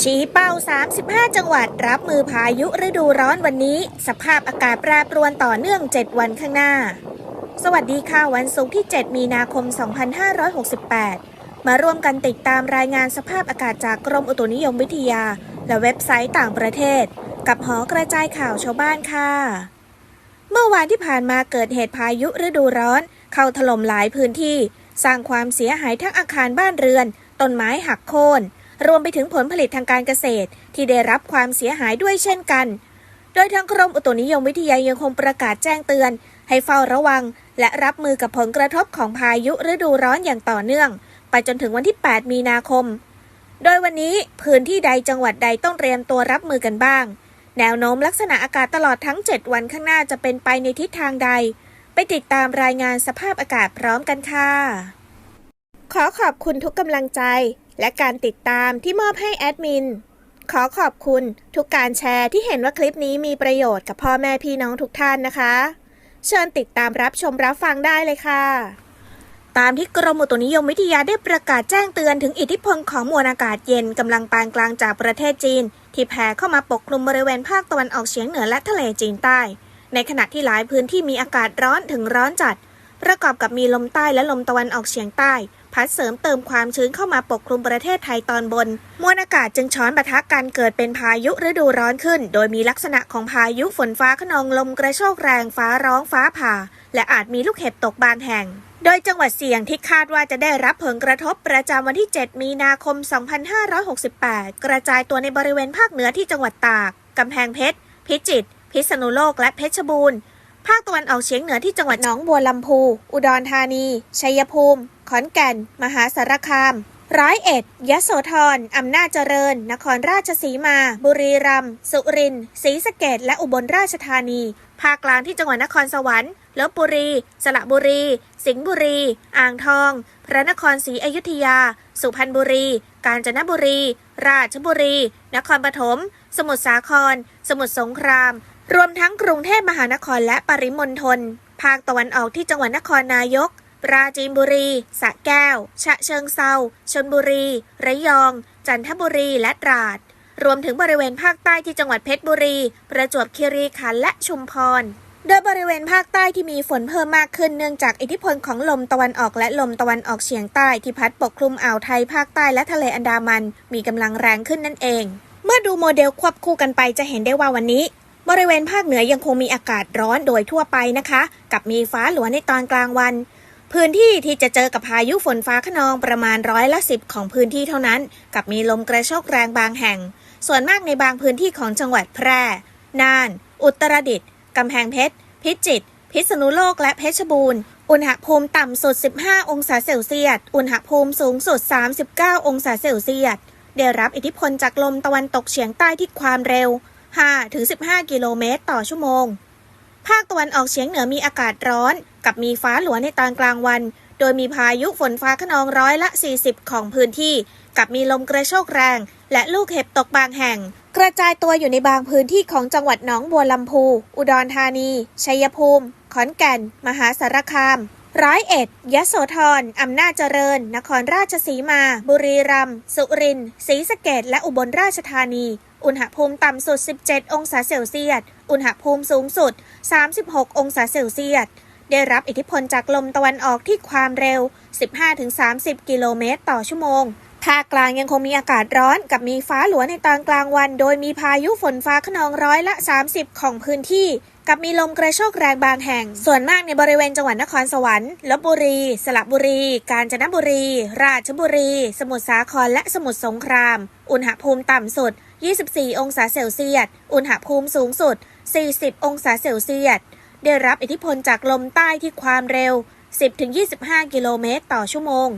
ชี้เป้า 35 จังหวัดรับมือพายุฤดูร้อนวันนี้ สภาพอากาศแปรปรวนต่อเนื่อง 7 วันข้างหน้า สวัสดีค่ะวันศุกร์ที่ 7 มีนาคม 2568 มาร่วมกันติดตามรายงานสภาพอากาศจากกรมอุตุนิยมวิทยา และเว็บไซต์ต่างประเทศ กับหอกระจายข่าวชาวบ้านค่ะ เมื่อวานที่ผ่านมาเกิดเหตุพายุฤดูร้อน เข้าถล่มหลายพื้นที่ สร้างความเสียหายทั้งอาคารบ้านเรือน ต้นไม้หักโค่น รวมไปถึงผลผลิตทางการเกษตร ที่ได้รับความเสียหายด้วยเช่นกัน โดยทางกรมอุตุนิยมวิทยายังคงประกาศแจ้งเตือน ให้เฝ้าระวัง และรับมือกับผลกระทบของพายุฤดูร้อนอย่างต่อเนื่อง ไปจนถึงวันที่ 8 มีนาคม โดยวันนี้พื้นที่ใดจังหวัดใดต้องเตรียมตัวรับมือกันบ้าง แนวโน้มลักษณะอากาศตลอดทั้ง 7 วันข้างหน้าจะเป็นไปในทิศทางใด ไปติดตามรายงานสภาพอากาศพร้อมกันค่ะขอขอบคุณทุกกำลังใจ และการติดตามที่มอบให้แอดมิน ขอขอบคุณทุกการแชร์ที่เห็นว่าคลิปนี้มีประโยชน์กับพ่อแม่พี่น้องทุกท่านนะคะ เชิญติดตามรับชมรับฟังได้เลยค่ะ ตามที่กรมอุตุนิยมวิทยาได้ประกาศแจ้งเตือนถึงอิทธิพลของมวลอากาศเย็นกำลังปานกลางจากประเทศจีน ที่แผ่เข้ามาปกคลุมบริเวณภาคตะวันออกเฉียงเหนือและทะเลจีนใต้ ในขณะที่หลายพื้นที่มีอากาศร้อนถึงร้อนจัด ประกอบกับมีลมใต้และลมตะวันออกเฉียงใต้ พัดเสริมเติมความชื้นเข้ามาปกคลุมประเทศไทยตอนบน มวลอากาศจึงช้อนปะทะกันเกิดเป็นพายุฤดูร้อนขึ้น โดยมีลักษณะของพายุฝนฟ้าขนองลมกระโชกแรงฟ้าร้องฟ้าผ่า และอาจมีลูกเห็บตกบางแห่งโดยจังหวัดเสี่ยงที่คาดว่าจะได้รับผลกระทบประจำวันที่ 7 มีนาคม 2568 กระจายตัวในบริเวณภาคเหนือที่จังหวัดตาก กำแพงเพชร พิจิตร พิษณุโลก และเพชรบูรณ์ ภาคตะวันออกเฉียงเหนือที่จังหวัดหนองบัวลำพู อุดรธานี ชัยภูมิ ขอนแก่น มหาสารคาม ร้อยเอ็ด ยโสธร อำนาจเจริญ นครราชสีมา บุรีรัมย์ สุรินทร์ ศรีสะเกษและอุบลราชธานี ภาคกลางที่จังหวัดนครสวรรค์ลบบุรี สระบุรี สิงห์บุรี อ่างทอง พระนครศรีอยุธยา สุพรรณบุรี กาญจนบุรี ราชบุรี นครปฐม สมุทรสาคร สมุทรสงคราม รวมทั้งกรุงเทพมหานครและปริมณฑล ภาคตะวันออกที่จังหวัดนครนายก ปราจีนบุรี สระแก้ว ฉะเชิงเซาชลบุรี ระยอง จันทบุรีและตราด รวมถึงบริเวณภาคใต้ที่จังหวัดเพชรบุรี ประจวบคีรีขันธ์และชุมพรโดยบริเวณภาคใต้ที่มีฝนเพิ่มมากขึ้นเนื่องจากอิทธิพลของลมตะวันออกและลมตะวันออกเฉียงใต้ที่พัดปกคลุมอ่าวไทยภาคใต้และทะเลอันดามัน มีกำลังแรงขึ้นนั่นเอง เมื่อดูโมเดลควบคู่กันไปจะเห็นได้ว่าวันนี้ บริเวณภาคเหนือยังคงมีอากาศร้อนโดยทั่วไปนะคะ กับมีฟ้าหลวในตอนกลางวัน พื้นที่ที่จะเจอกับพายุฝนฟ้าขนองประมาณร้อยละสิบของพื้นที่เท่านั้น กับมีลมกระโชกแรงบางแห่ง ส่วนมากในบางพื้นที่ของจังหวัดแพร่ น่าน อุตรดิตถ์กำแพงเพชร พิจิตร พิษณุโลกและเพชรบูรณ์ อุณหภูมิต่ำสุด 15 องศาเซลเซียส อุณหภูมิสูงสุด 39 องศาเซลเซียส ได้รับอิทธิพลจากลมตะวันตกเฉียงใต้ที่ความเร็ว 5-15 กิโลเมตรต่อชั่วโมง ภาคตะวันออกเฉียงเหนือมีอากาศร้อน กับมีฟ้าหลัวในตอนกลางวัน โดยมีพายุฝนฟ้าขนองร้อยละ 40 ของพื้นที่ กับมีลมกระโชกแรง และลูกเห็บตกบางแห่ง กระจายตัวอยู่ในบางพื้นที่ของจังหวัดหนองบัวลำพู อุดรธานี ชัยภูมิ ขอนแก่น มหาสารคาม ร้อยเอ็ดยโสธรอำนาจเจริญ นครราชสีมา บุรีรัมย์ สุรินทร์ ศรีสะเกษและอุบลราชธานี อุณหภูมิต่ำสุด 17 องศาเซลเซียส อุณหภูมิสูงสุด 36 องศาเซลเซียส ได้รับอิทธิพลจากลมตะวันออกที่ความเร็ว 15-30 กิโลเมตรต่อชั่วโมง ภาคกลางยังคงมีอากาศร้อนกับมีฟ้าหลวในตอนกลางวัน โดยมีพายุฝนฟ้าขนองร้อยละ 30 ของพื้นที่ กับมีลมกระโชกแรงบางแห่ง ส่วนมากในบริเวณจังหวัดนครสวรรค์ลบบุรี สระบุรี กาญจนบุรี ราชบุรี สมุทรสาคร และสมุทรสงคราม อุณหภูมิต่ำสุด 24 องศาเซลเซียส อุณหภูมิสูงสุด 40 องศาเซลเซียส ได้รับอิทธิพลจากลมใต้ที่ความเร็ว 10-25 กิโลเมตรต่อชั่วโมง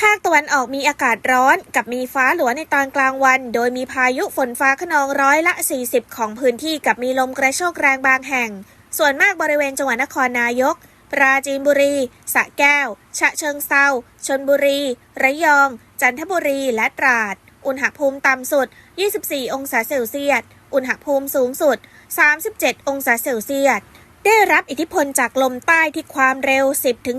ภาคตะวันออกมีอากาศร้อนกับมีฟ้าหลัวในตอนกลางวัน โดยมีพายุฝนฟ้าขนองร้อยละ 40 ของพื้นที่กับมีลมกระโชกแรงบางแห่ง ส่วนมากบริเวณจังหวัดนครนายก ปราจีนบุรี สระแก้ว ฉะเชิงเซาชนบุรี ระยอง จันทบุรี และตราด อุณหภูมิต่ำสุด 24 องศาเซลเซียส อุณหภูมิสูงสุด 37 องศาเซลเซียส ได้รับอิทธิพลจากลมใต้ที่ความเร็ว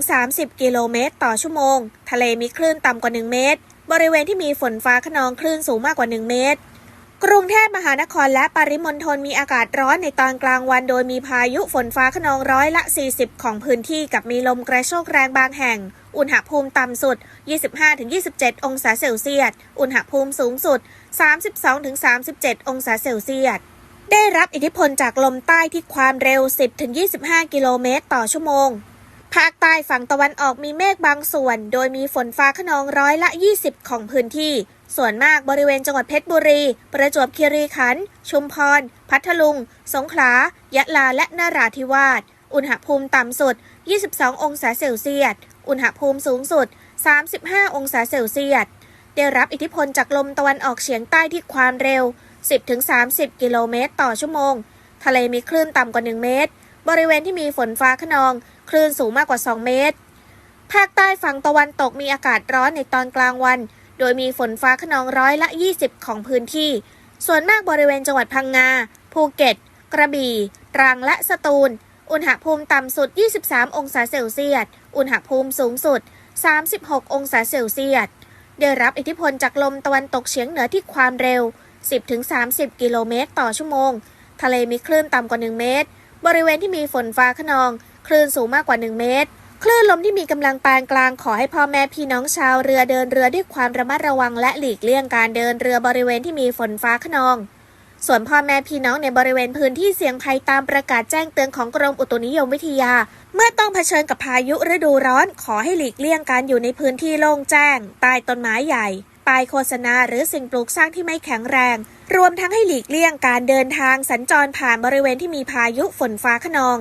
10-30 กิโลเมตร ต่อชั่วโมง ทะเลมีคลื่นต่ำกว่า 1 เมตร บริเวณที่มีฝนฟ้าขนองคลื่นสูงมากกว่า 1 เมตร กรุงเทพมหานครและปริมณฑลมีอากาศร้อนในตอนกลางวัน โดยมีพายุฝนฟ้าขนองร้อยละ 40 ของพื้นที่กับมีลมกระโชกแรงบางแห่ง อุณหภูมิต่ำสุด 25-27 องศาเซลเซียส อุณหภูมิสูงสุด 32-37 องศาเซลเซียส ได้รับอิทธิพลจากลมใต้ที่ความเร็ว 10-25 กิโลเมตรต่อชั่วโมง ภาคใต้ฝั่งตะวันออกมีเมฆบางส่วน โดยมีฝนฟ้าขนองร้อยละ 20 ของพื้นที่ ส่วนมากบริเวณจังหวัดเพชรบุรี ประจวบคีรีขันธ์ ชุมพร พัทลุง สงขลา ยะลา และนราธิวาส อุณหภูมิต่ำสุด 22 องศาเซลเซียส อุณหภูมิสูงสุด 35 องศาเซลเซียส ได้รับอิทธิพลจากลมตะวันออกเฉียงใต้ที่ความเร็ว 10-30 กิโลเมตรต่อชั่วโมง ทะเลมีคลื่นต่ำกว่า 1 เมตร บริเวณที่มีฝนฟ้าขนอง คลื่นสูงมากกว่า 2 เมตร ภาคใต้ฝั่งตะวันตกมีอากาศร้อนในตอนกลางวัน โดยมีฝนฟ้าขนองร้อยละ 20 ของพื้นที่ ส่วนมากบริเวณจังหวัดพังงา ภูเก็ต กระบี่ ตรังและสตูล อุณหภูมิต่ำสุด 23 องศาเซลเซียส อุณหภูมิสูงสุด 36 องศาเซลเซียส ได้รับอิทธิพลจากลมตะวันตกเฉียงเหนือที่ความเร็ว 10-30 กิโลเมตร ต่อชั่วโมง ทะเลมีคลื่นต่ำกว่า 1 เมตร บริเวณที่มีฝนฟ้าขนอง คลื่นสูงมากกว่า 1 เมตร คลื่นลมที่มีกำลังปานกลางขอให้พ่อแม่พี่น้องชาวเรือเดินเรือด้วยความระมัดระวังและหลีกเลี่ยงการเดินเรือบริเวณที่มีฝนฟ้าขนอง ส่วนพ่อแม่พี่น้องในบริเวณพื้นที่เสี่ยงภัยตามประกาศแจ้งเตือนของกรมอุตุนิยมวิทยา เมื่อต้องเผชิญกับพายุฤดูร้อน ขอให้หลีกเลี่ยงการอยู่ในพื้นที่โล่งแจ้งใต้ต้นไม้ใหญ่ ป้ายโฆษณาหรือสิ่งปลูกสร้างที่ไม่แข็งแรง รวมทั้งให้หลีกเลี่ยงการเดินทางสัญจรผ่านบริเวณที่มีพายุฝนฟ้าขนอง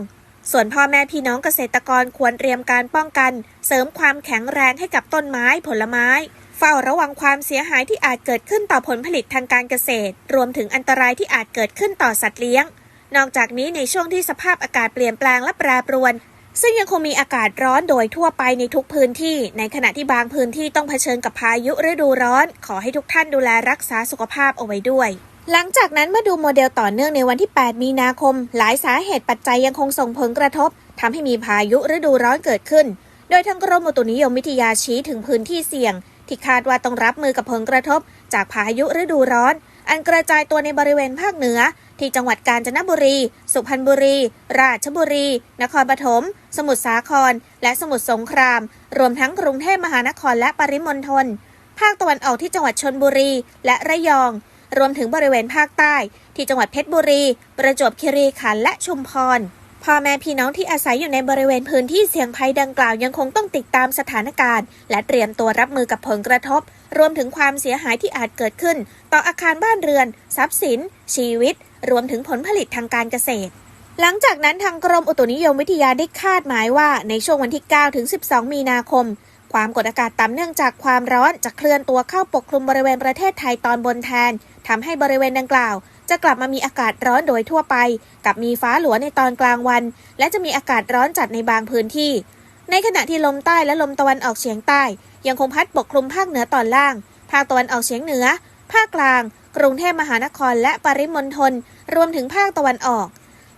ส่วนพ่อแม่พี่น้องเกษตรกรควรเตรียมการป้องกัน เสริมความแข็งแรงให้กับต้นไม้ผลไม้ เฝ้าระวังความเสียหายที่อาจเกิดขึ้นต่อผลผลิตทางการเกษตร รวมถึงอันตรายที่อาจเกิดขึ้นต่อสัตว์เลี้ยง นอกจากนี้ในช่วงที่สภาพอากาศเปลี่ยนแปลงและแปรปรวน ซึ่งยังคงมีอากาศร้อนโดยทั่วไปในทุกพื้นที่ ในขณะที่บางพื้นที่ต้องเผชิญกับพายุฤดูร้อน ขอให้ทุกท่านดูแลรักษาสุขภาพเอาไว้ด้วยหลังจากนั้นเมื่อดูโมเดลต่อเนื่องในวันที่ 8 มีนาคม หลายสาเหตุปัจจัยยังคงส่งผลกระทบทำให้มีพายุฤดูร้อนเกิดขึ้น โดยทางกรมอุตุนิยมวิทยาชี้ถึงพื้นที่เสี่ยง ที่คาดว่าต้องรับมือกับผลกระทบ จากพายุฤดูร้อน อันกระจายตัวในบริเวณภาคเหนือ ที่จังหวัดกาญจนบุรี สุพรรณบุรี ราชบุรี นครปฐม สมุทรสาคร และสมุทรสงคราม รวมทั้งกรุงเทพมหานครและปริมณฑล ภาคตะวันออกที่จังหวัดชนบุรี และระยอง รวมถึงบริเวณภาคใต้ ที่จังหวัดเพชรบุรี ประจวบคีรีขันธ์และชุมพรพ่อแม่พี่น้องที่อาศัยอยู่ในบริเวณพื้นที่เสี่ยงภัยดังกล่าวยังคงต้องติดตามสถานการณ์ และเตรียมตัวรับมือกับผลกระทบ รวมถึงความเสียหายที่อาจเกิดขึ้น ต่ออาคารบ้านเรือน ทรัพย์สิน ชีวิต รวมถึงผลผลิตทางการเกษตร หลังจากนั้นทางกรมอุตุนิยมวิทยาได้คาดหมายว่าในช่วงวันที่ 9 ถึง 12 มีนาคม ความกดอากาศต่ำเนื่องจากความร้อนจะเคลื่อนตัวเข้าปกคลุมบริเวณประเทศไทยตอนบนแทนทำให้บริเวณดังกล่าวจะกลับมามีอากาศร้อนโดยทั่วไป กับมีฟ้าหลัวในตอนกลางวัน และจะมีอากาศร้อนจัดในบางพื้นที่ ในขณะที่ลมใต้และลมตะวันออกเฉียงใต้ ยังคงพัดปกคลุมภาคเหนือตอนล่าง ภาคตะวันออกเฉียงเหนือ ภาคกลาง กรุงเทพมหานครและปริมณฑลรวมถึงภาคตะวันออก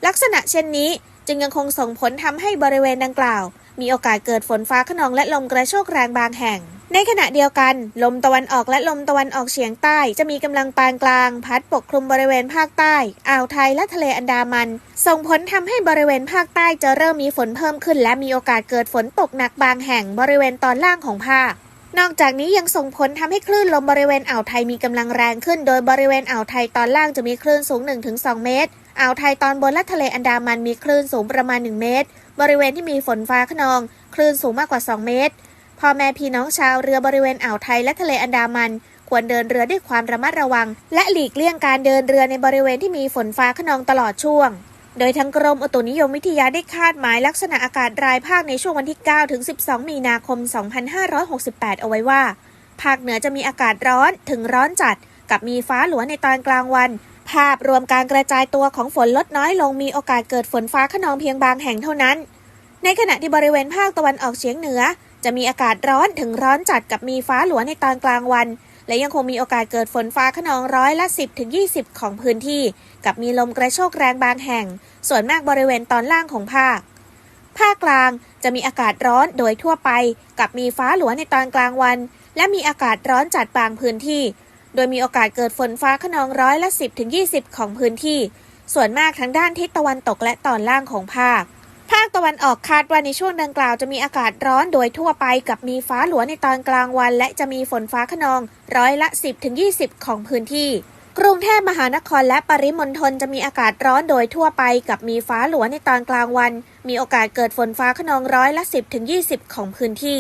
ลักษณะเช่นนี้จึงยังคงส่งผลทำให้บริเวณดังกล่าว มีโอกาสเกิดฝนฟ้าขนองและลมกระโชกแรงบางแห่ง ในขณะเดียวกัน ลมตะวันออกและลมตะวันออกเฉียงใต้จะมีกำลังปานกลาง พัดปกคลุมบริเวณภาคใต้อ่าวไทยและทะเลอันดามัน ส่งผลทำให้บริเวณภาคใต้จะเริ่มมีฝนเพิ่มขึ้น และมีโอกาสเกิดฝนตกหนักบางแห่งบริเวณตอนล่างของภาค นอกจากนี้ยังส่งผลทำให้คลื่นลมบริเวณอ่าวไทยมีกำลังแรงขึ้น โดยบริเวณอ่าวไทยตอนล่างจะมีคลื่นสูง 1-2 เมตร อ่าวไทยตอนบนและทะเลอันดามันมีคลื่นสูงประมาณ 1 เมตร บริเวณที่มีฝนฟ้าขนอง คลื่นสูงมากกว่า 2 เมตร พ่อแม่พี่น้องชาวเรือบริเวณอ่าวไทยและทะเลอันดามัน ควรเดินเรือด้วยความระมัดระวัง และหลีกเลี่ยงการเดินเรือในบริเวณที่มีฝนฟ้าขนองตลอดช่วง โดยทางกรมอุตุนิยมวิทยาได้คาดหมายลักษณะอากาศรายภาคในช่วงวันที่ 9 ถึง 12 มีนาคม 2568 เอาไว้ว่า ภาคเหนือจะมีอากาศร้อนถึงร้อนจัด กับมีฟ้าหลวในตอนกลางวัน ภาพรวมการกระจายตัวของฝนลดน้อยลงมีโอกาสเกิดฝนฟ้าขนองเพียงบางแห่งเท่านั้น ในขณะที่บริเวณภาคตะวันออกเฉียงเหนือ จะมีอากาศร้อนถึงร้อนจัดกับมีฟ้าหลวในตอนกลางวัน และยังคงมีโอกาสเกิดฝนฟ้าขนองร้อยละ 10ถึง20 ของพื้นที่ กับมีลมกระโชกแรงบางแห่ง ส่วนมากบริเวณตอนล่างของภาค ภาคกลางจะมีอากาศร้อนโดยทั่วไป กับมีฟ้าหลัวในตอนกลางวัน และมีอากาศร้อนจัดบางพื้นที่ โดยมีโอกาสเกิดฝนฟ้าขนองร้อยละ 10ถึง20 ของพื้นที่ ส่วนมากทางด้านทิศตะวันตกและตอนล่างของภาค ภาคตะวันออกคาดว่าในช่วงดังกล่าวจะมีอากาศร้อนโดยทั่วไปกับมีฟ้าหลวในตอนกลางวัน และจะมีฝนฟ้าขนองร้อยละ 10ถึง20 ของพื้นที่ กรุงเทพมหานครและปริมณฑลจะมีอากาศร้อนโดยทั่วไปกับมีฟ้าหลวในตอนกลางวัน มีโอกาสเกิดฝนฟ้าขนองร้อยละ 10ถึง20 ของพื้นที่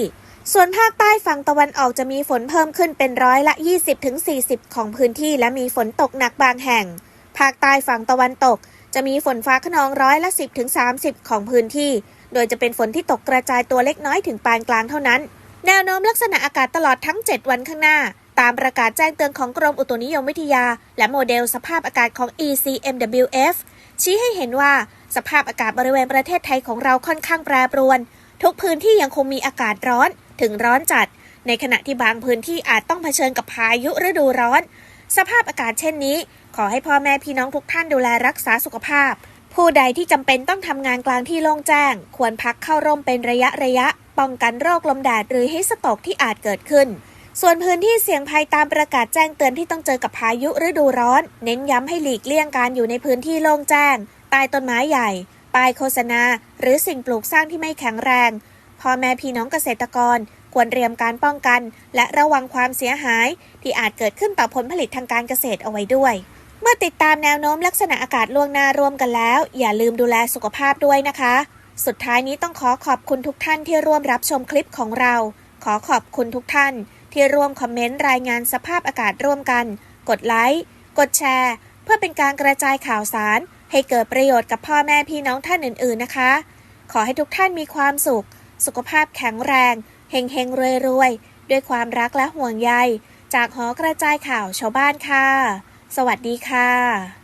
ส่วนภาคใต้ฝั่งตะวันออกจะมีฝนเพิ่มขึ้นเป็นร้อยละ 20ถึง40 ของพื้นที่ และมีฝนตกหนักบางแห่ง ภาคใต้ฝั่งตะวันตก จะมีฝนฟ้าขนองร้อยละ 10ถึง30 ของพื้นที่ โดยจะเป็นฝนที่ตกกระจายตัวเล็กน้อยถึงปานกลางเท่านั้น แนวโน้มลักษณะอากาศตลอดทั้ง 7 วันข้างหน้า ตามประกาศแจ้งเตือนของกรมอุตุนิยมวิทยา และโมเดลสภาพอากาศของ ECMWF ชี้ให้เห็นว่าสภาพอากาศบริเวณประเทศไทยของเราค่อนข้างแปรปรวน ทุกพื้นที่ยังคงมีอากาศร้อนถึงร้อนจัด ในขณะที่บางพื้นที่อาจต้องเผชิญกับพายุฤดูร้อน สภาพอากาศเช่นนี้ ขอให้พ่อแม่พี่น้องทุกท่านดูแลรักษาสุขภาพ ผู้ใดที่จำเป็นต้องทำงานกลางที่โล่งแจ้ง ควรพักเข้าร่มเป็นระยะระยะ ป้องกันโรคลมแดดหรือฮิสโตกที่อาจเกิดขึ้น ส่วนพื้นที่เสี่ยงภัยตามประกาศแจ้งเตือนที่ต้องเจอกับพายุฤดูร้อน เน้นย้ำให้หลีกเลี่ยงการอยู่ในพื้นที่โล่งแจ้งใต้ต้นไม้ใหญ่ป้ายโฆษณา หรือสิ่งปลูกสร้างที่ไม่แข็งแรงพ่อแม่พี่น้องเกษตรกร ควรเตรียมการป้องกัน และระวังความเสียหาย ที่อาจเกิดขึ้นต่อผลผลิตทางการเกษตรเอาไว้ด้วย เมื่อติดตามแนวโน้มลักษณะอากาศล่วงหน้าร่วมกันแล้ว อย่าลืมดูแลสุขภาพด้วยนะคะ สุดท้ายนี้ต้องขอขอบคุณทุกท่านที่ร่วมรับชมคลิปของเรา ขอขอบคุณทุกท่าน ที่ร่วมคอมเมนต์รายงานสภาพอากาศร่วมกัน กดไลค์กดแชร์ เพื่อเป็นการกระจายข่าวสาร ให้เกิดประโยชน์กับพ่อแม่พี่น้องท่านอื่น ๆนะคะ ขอให้ทุกท่านมีความสุข สุขภาพแข็งแรง เฮงเฮงรวยรวยด้วยความรักและห่วงใย จากหอกระจายข่าวชาวบ้านค่ะ สวัสดีค่ะ